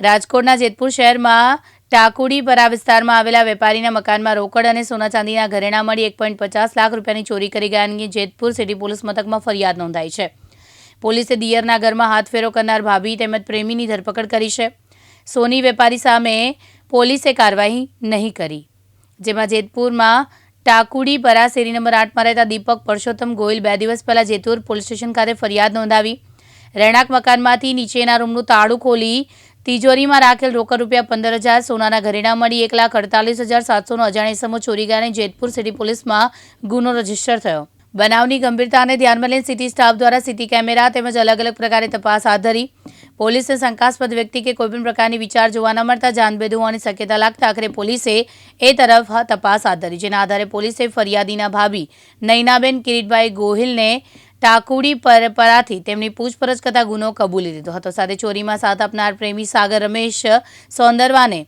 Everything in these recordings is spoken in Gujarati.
રાજકોટના જેતપુર શહેરમાં ટાકુડીપરા વિસ્તારમાં આવેલા વેપારીના મકાનમાં રોકડ અને સોના ચાંદીના ઘરેણા મળી એક પોઈન્ટ પચાસ લાખ રૂપિયાની ચોરી કરી ગયાની જેતપુર સિટી પોલીસ મથકમાં ફરિયાદ નોંધાઈ છે. પોલીસે દિયરના ઘરમાં હાથફેરો કરનાર ભાભી તેમજ પ્રેમીની ધરપકડ કરી છે. સોની વેપારી સામે પોલીસે કાર્યવાહી નહીં કરી. જેમાં જેતપુરમાં ટાકુડીપરા શેરી નંબર આઠમાં રહેતા દીપક પરસોત્તમ ગોયલ બે દિવસ પહેલા જેતપુર પોલીસ સ્ટેશન ખાતે ફરિયાદ નોંધાવી. રહેણાંક મકાનમાંથી નીચેના રૂમનું તાળું ખોલી તિજોરીમાં રાખેલ રોકડ રૂપિયા પંદર હજાર, સોનાના ઘરેણા મળી એક લાખ અડતાલીસ હજાર સાતસોનો અજાણ્યા સમૂહ ચોરી ગયાને જેતપુર સિટી પોલીસમાં ગુનો રજિસ્ટર થયો. બનાવની ગંભીરતાને ધ્યાનમાં લઈને સિટી સ્ટાફ દ્વારા સિટી કેમેરા તેમજ અલગ અલગ પ્રકારે તપાસ હાથ ધરી. પોલીસે શંકાસ્પદ વ્યક્તિ કે કોઈપણ પ્રકારની વિચાર જોવા ન મળતા જાનભેદ હોવાની શક્યતા લાગતા આખરે પોલીસે એ તરફ તપાસ હાથ ધરી. જેના આધારે પોલીસે ફરિયાદીના ભાભી નૈનાબેન કિરીટભાઈ ગોહિલને ટાકુડી પરપરાથી તેમની પૂછપરછ કરતા ગુનો કબૂલી લીધો હતો. સાથે ચોરીમાં સાથ આપનાર પ્રેમી સાગર રમેશ સોંદરવાને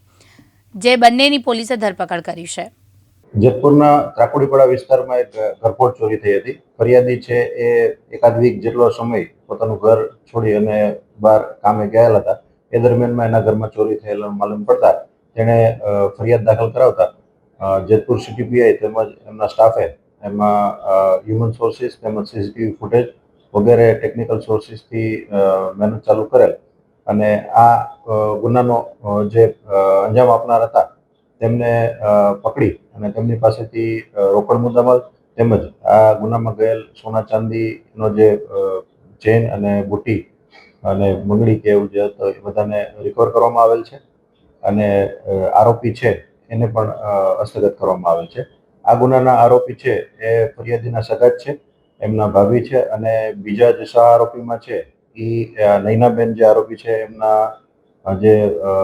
જે બંનેની પોલીસે ધરપકડ કરી છે. જેતપુરના ત્રાકુડીપડા વિસ્તારમાં એક ઘરફોડ ચોરી થઈ હતી. ફરિયાદી છે એ એકાદ વીક જેટલો સમય પોતાનું ઘર છોડી અને બહાર કામે ગયેલા હતા. એ દરમિયાનમાં એના ઘરમાં ચોરી થયેલા માલુમ પડતા તેણે ફરિયાદ દાખલ કરાવતા જેતપુર સિટી પીઆઈ તેમજ એમના સ્ટાફે એમાં હ્યુમન સોર્સિસ તેમજ સીસીટીવી ફૂટેજ વગેરે ટેકનિકલ સોર્સિસથી મહેનત ચાલુ કરેલ. અને આ ગુનાનો જે અંજામ આપનાર હતા, તેમને પકડી અને તેમની પાસેથી રોકડ મુદ્દામાલ તેમજ આ ગુનામાં ગયેલ સોના ચાંદીનો જે ચેન અને બુટી અને બંગડી કે એવું જે હતો એ બધાને રિકવર કરવામાં આવેલ છે. અને આરોપી છે, એને પણ હસ્તગત કરવામાં આવેલ છે. આ ગુનાના આરોપી છે એ ફરિયાદીના સગા છે એમના ભાભી છે અને બીજા જે સહ આરોપીમાં છે એ નૈનાબેન જે આરોપી છે એમના જે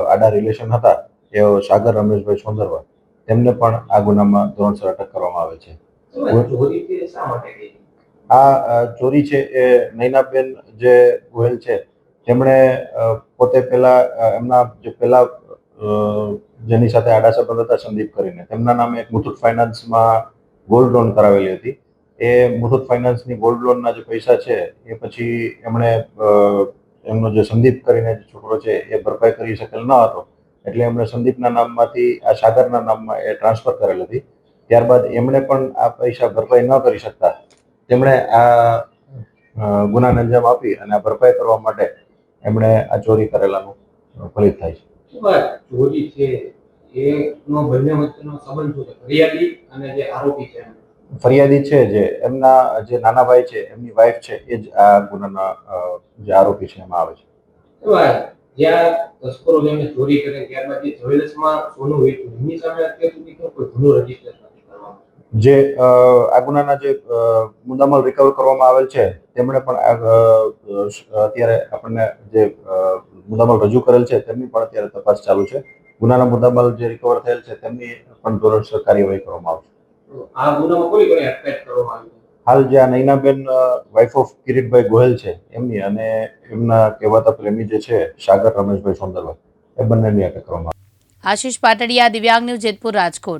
આડા રિલેશન હતા તેઓ સાગર રમેશભાઈ સોંદરવા તેમને પણ આ ગુનામાં ધોરણસર અટક કરવામાં આવે છે. આ ચોરી છે એ નૈનાબેન જે ગોહેલ છે તેમણે પોતે પહેલા એમના જે પહેલા અ, જેની સાથે આડા સંબંધ હતા સંદીપ કરીને. તેમના નામે એક મુથુટ ફાઇનાન્સમાં ગોલ્ડ લોન કરાવેલી હતી. એ મુથુટ ફાઇનાન્સની ગોલ્ડ લોનના જે પૈસા છે, એ પછી એમણે એમનો જે સંદીપ કરીને જે છોકરો છે, એ ભરપાઈ કરી શકેલ ન હતો. એટલે એમણે સંદીપના નામમાંથી, આ સાગરના નામમાં એ ટ્રાન્સફર કરેલ હતી. ત્યારબાદ એમણે પણ આ પૈસા ભરપાઈ ન કરી શકતા. તેમણે આ ગુનાને અંજામ આપી અને આ ભરપાઈ કરવા માટે એમણે આ ચોરી કરેલાનું ફલિત થાય છે. ચોરી છે. એનો બંને વચ્ચેનો સંબંધ શું છે ફરિયાદી અને જે આરોપી છે. ફરિયાદી છે જે એમના જે નાના ભાઈ છે એમની વાઈફ છે એ જ આ ગુનાના જે આરોપી છે એમાં આવે છે. જ્યાં તસ્કરો જેમને ચોરી કરે ત્યારબાદ જે જ્વેલર્સમાં સોનું વેચ્યું એમની સામે અત્યાર સુધી કોઈ ગુનો રજિસ્ટર જે આ ગુનાના જે મુદ્દામાલ રિકવર કરવામાં આવેલ છે તેમણે પણ અત્યારે આપણને જે મુદ્દામાલ રજૂ કરેલ છે તેમની પણ અત્યારે તપાસ ચાલુ છે ગુનાના મુદ્દામાલ જે રિકવર થયેલ છે તેમની પણ ધોરણસર કાર્યવાહી કરવામાં આવશે આ ગુનામાં કોની કોની અટકાયત કરવામાં આવી છે? હાલ જે આ નૈનાબેન વાઇફ ઓફ કિરીટભાઈ ગોહેલ છે એમની અને એમના કહેવાતા પ્રેમી જે છે સાગર રમેશભાઈ સોંદરભાઈ એ બંનેની અટક કરવામાં આવી. આશીષ પાટડિયા દિવ્યાંગ ન્યૂઝ જેતપુર રાજકોટ